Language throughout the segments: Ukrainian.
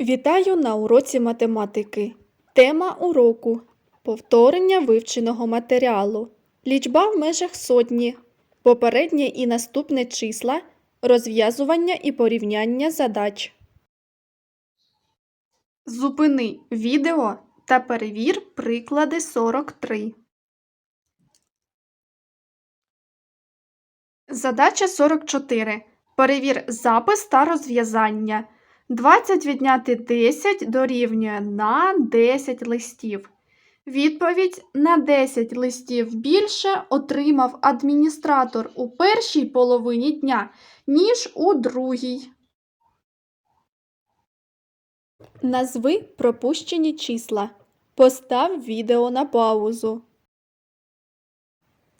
Вітаю на уроці математики. Тема уроку повторення вивченого матеріалу. Лічба в межах сотні. Попереднє і наступне числа, розв'язування і порівняння задач. Зупини відео та перевір приклади 43. Задача 44. Перевір запис та розв'язання. 20 відняти 10 дорівнює на 10 листів. Відповідь на 10 листів більше отримав адміністратор у першій половині дня, ніж у другій. Назви пропущені числа. Постав відео на паузу.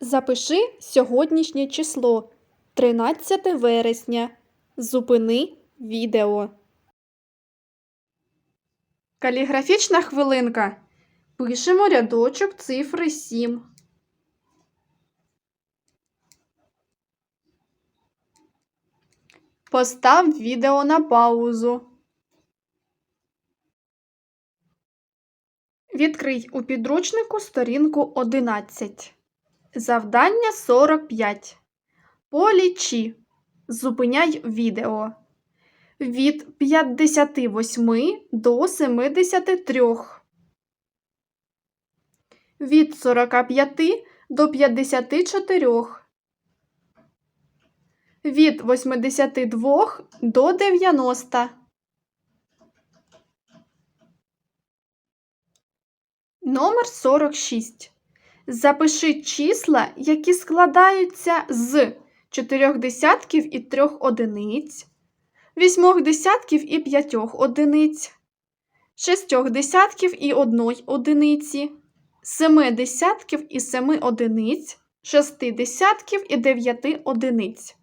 Запиши сьогоднішнє число 13 вересня. Зупини відео. Каліграфічна хвилинка. Пишемо рядочок цифри 7. Постав відео на паузу. Відкрий у підручнику сторінку 11. Завдання 45. Полічі. Зупиняй відео. Від 58 до 73. Від 45 до 54. Від 82 до 90. Номер 46. Запиши числа, які складаються з чотирьох десятків і трьох одиниць, вісьмох десятків і п'ятьох одиниць, шестьох десятків і одної одиниці, семи десятків і семи одиниць, шести десятків і дев'яти одиниць.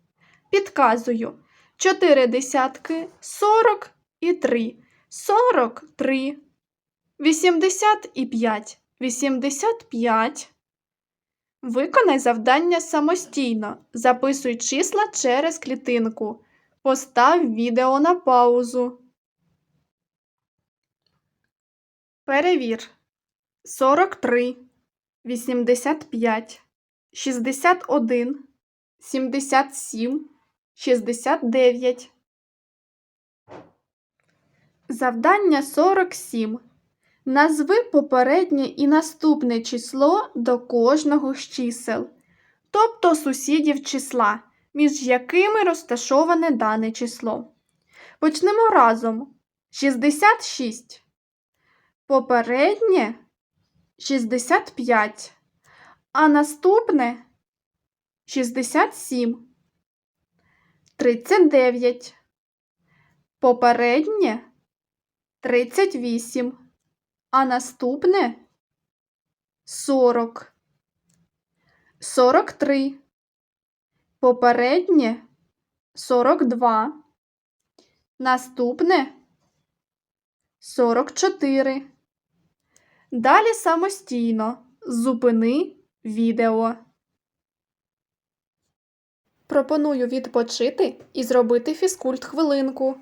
Підказую. Чотири десятки, сорок і три, сорок три. 85. 85. Виконай завдання самостійно. Записуй числа через клітинку. Постав відео на паузу. Перевір. 43, 85, 61, 77, 69. Завдання 47. Назви попереднє і наступне число до кожного з чисел, тобто сусідів числа, між якими розташоване дане число. Почнемо разом. 66. Попереднє 65. А наступне 67. 39. Попереднє 38. А наступне 40. 43. Попереднє 42. Наступне 44. Далі самостійно зупини відео. Пропоную відпочити і зробити фізкульт хвилинку.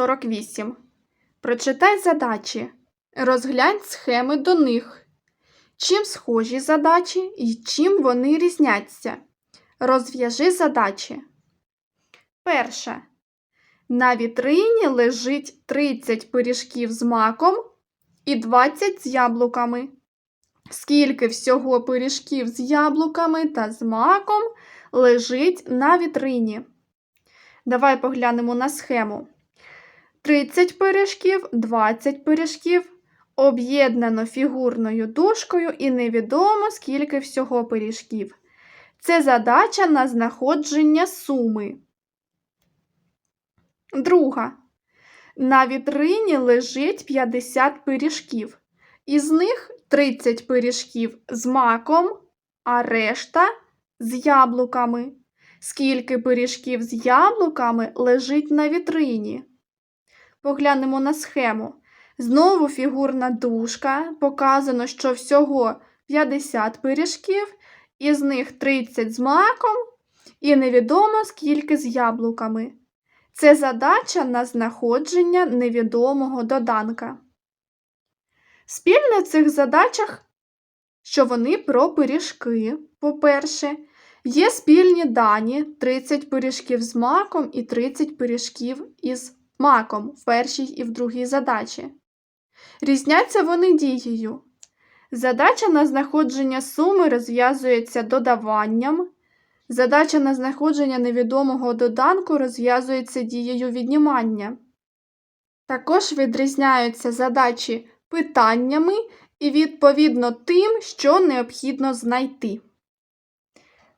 48. Прочитай задачі. Розглянь схеми до них. Чим схожі задачі і чим вони різняться? Розв'яжи задачі. Перше. На вітрині лежить 30 пиріжків з маком і 20 з яблуками. Скільки всього пиріжків з яблуками та з маком лежить на вітрині? Давай поглянемо на схему. 30 пиріжків, 20 пиріжків, об'єднано фігурною дужкою і невідомо скільки всього пиріжків. Це задача на знаходження суми. Друга. На вітрині лежить 50 пиріжків. Із них 30 пиріжків з маком, а решта з яблуками. Скільки пиріжків з яблуками лежить на вітрині? Поглянемо на схему. Знову фігурна дужка. Показано, що всього 50 пиріжків, із них 30 з маком, і невідомо скільки з яблуками. Це задача на знаходження невідомого доданка. Спільне в цих задачах, що вони про пиріжки, по-перше, є спільні дані 30 пиріжків з маком і 30 пиріжків із маком в першій і в другій задачі. Різняться вони дією. Задача на знаходження суми розв'язується додаванням. Задача на знаходження невідомого доданку розв'язується дією віднімання. Також відрізняються задачі питаннями і відповідно тим, що необхідно знайти.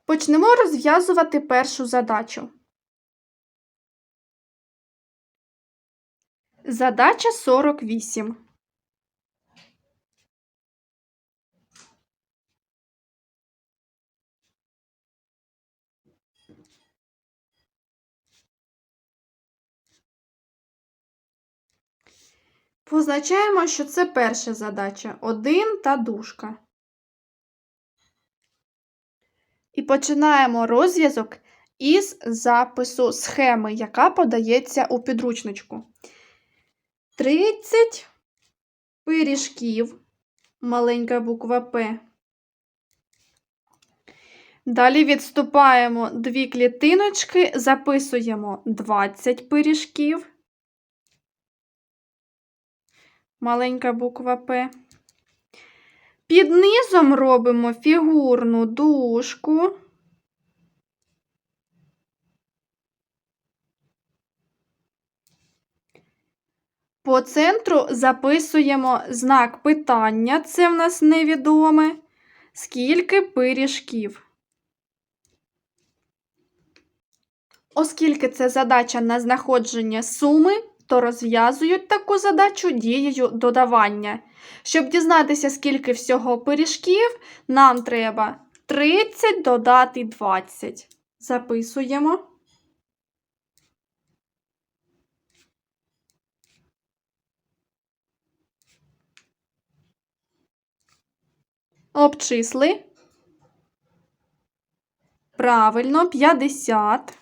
Почнемо розв'язувати першу задачу. Задача 48. Позначаємо, що це перша задача. Один та дужка. І починаємо розв'язок із запису схеми, яка подається у підручничку. 30 пиріжків, маленька буква П. Далі відступаємо дві клітиночки, записуємо 20 пиріжків. Маленька буква П. Під низом робимо фігурну дужку. По центру записуємо знак питання, це в нас невідоме. Скільки пиріжків? Оскільки це задача на знаходження суми, то розв'язують таку задачу дією додавання. Щоб дізнатися, скільки всього пиріжків, нам треба 30 додати 20. Записуємо. Обчисли. Правильно, 50.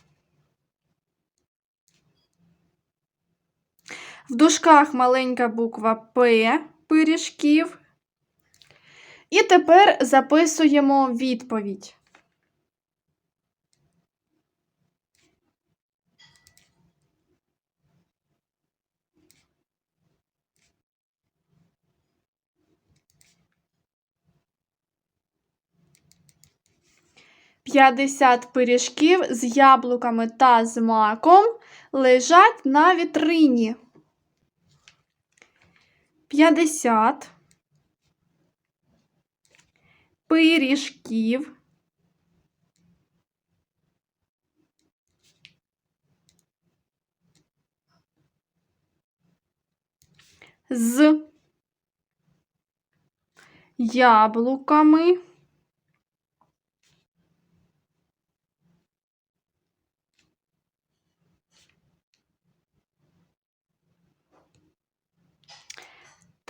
В дужках маленька буква П пиріжків. І тепер записуємо відповідь. П'ятдесят пиріжків з яблуками та з маком лежать на вітрині. 50 пиріжків з яблуками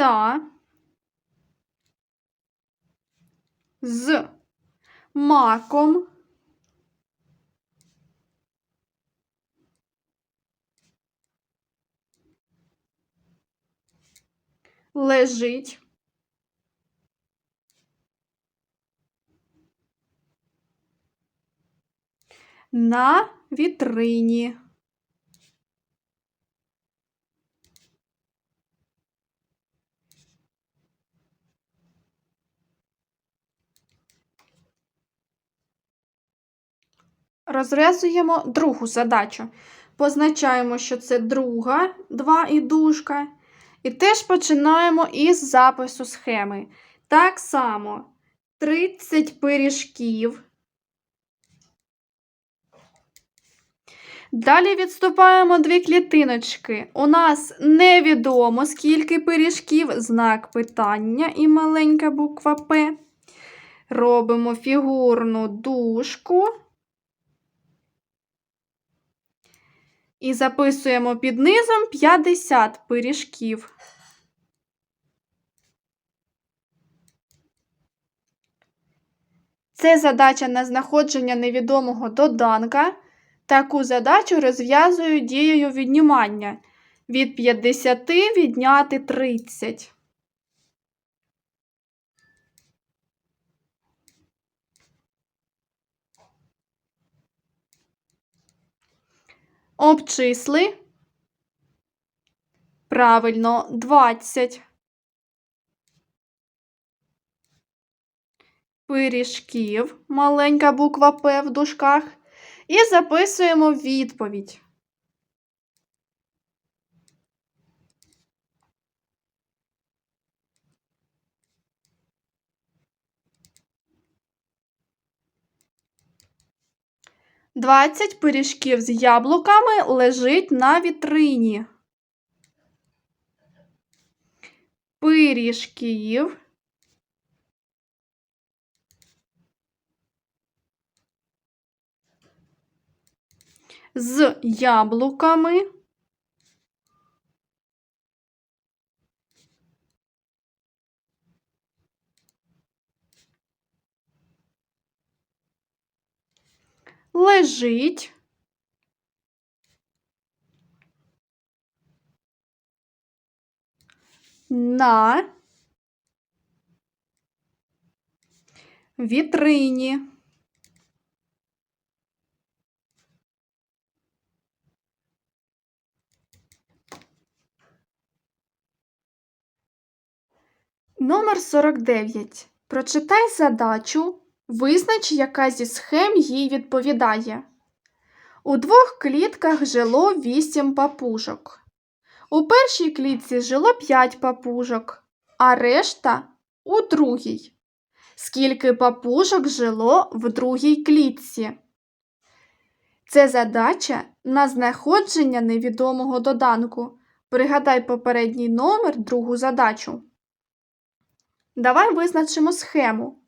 та з маком лежить на вітрині. Розв'язуємо другу задачу. Позначаємо, що це друга, 2 і дужка. І теж починаємо із запису схеми. Так само 30 пиріжків. Далі відступаємо дві клітиночки. У нас невідомо, скільки пиріжків, знак питання і маленька буква П. Робимо фігурну дужку. І записуємо під низом 50 пиріжків. Це задача на знаходження невідомого доданка. Таку задачу розв'язую дією віднімання. Від 50 відняти 30. Обчисли. Правильно, 20. Пиріжків, маленька буква П в дужках. І записуємо відповідь. Двадцять пиріжків з яблуками лежить на вітрині. Пиріжків з яблуками лежить на вітрині. Номер 49. Прочитай задачу. Визнач, яка зі схем їй відповідає. У двох клітках жило 8 папужок. У першій клітці жило 5 папужок, а решта у другій. Скільки папужок жило в другій клітці? Це задача на знаходження невідомого доданку. Пригадай попередній номер, другу задачу. Давай визначимо схему.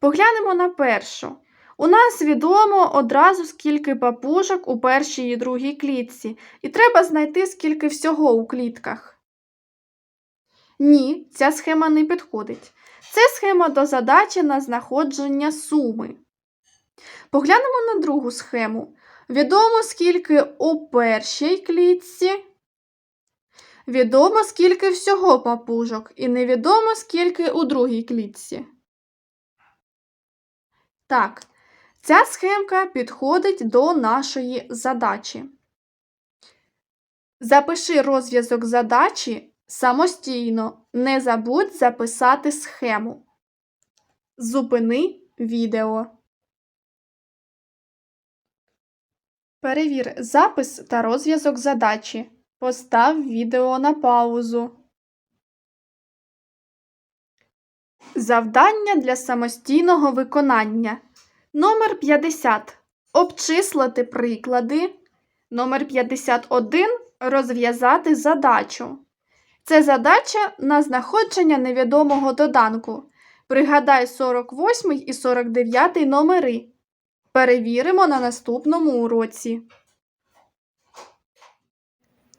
Поглянемо на першу. У нас відомо одразу, скільки папужок у першій і другій клітці, і треба знайти, скільки всього у клітках. Ні, ця схема не підходить. Це схема до задачі на знаходження суми. Поглянемо на другу схему. Відомо, скільки у першій клітці. Відомо, скільки всього папужок, і невідомо, скільки у другій клітці. Так, ця схемка підходить до нашої задачі. Запиши розв'язок задачі самостійно. Не забудь записати схему. Зупини відео. Перевір запис та розв'язок задачі. Постав відео на паузу. Завдання для самостійного виконання. Номер 50. Обчислити приклади. Номер 51. Розв'язати задачу. Це задача на знаходження невідомого доданку. Пригадай 48 і 49 номери. Перевіримо на наступному уроці.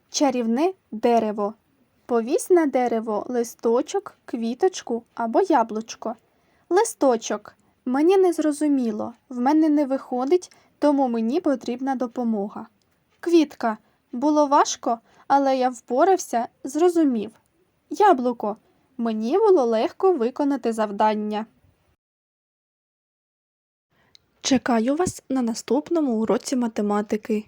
Чарівне дерево. Повісь на дерево листочок, квіточку або яблучко. Листочок. Мені не зрозуміло, в мене не виходить, тому мені потрібна допомога. Квітка. Було важко, але я впорався, зрозумів. Яблуко. Мені було легко виконати завдання. Чекаю вас на наступному уроці математики.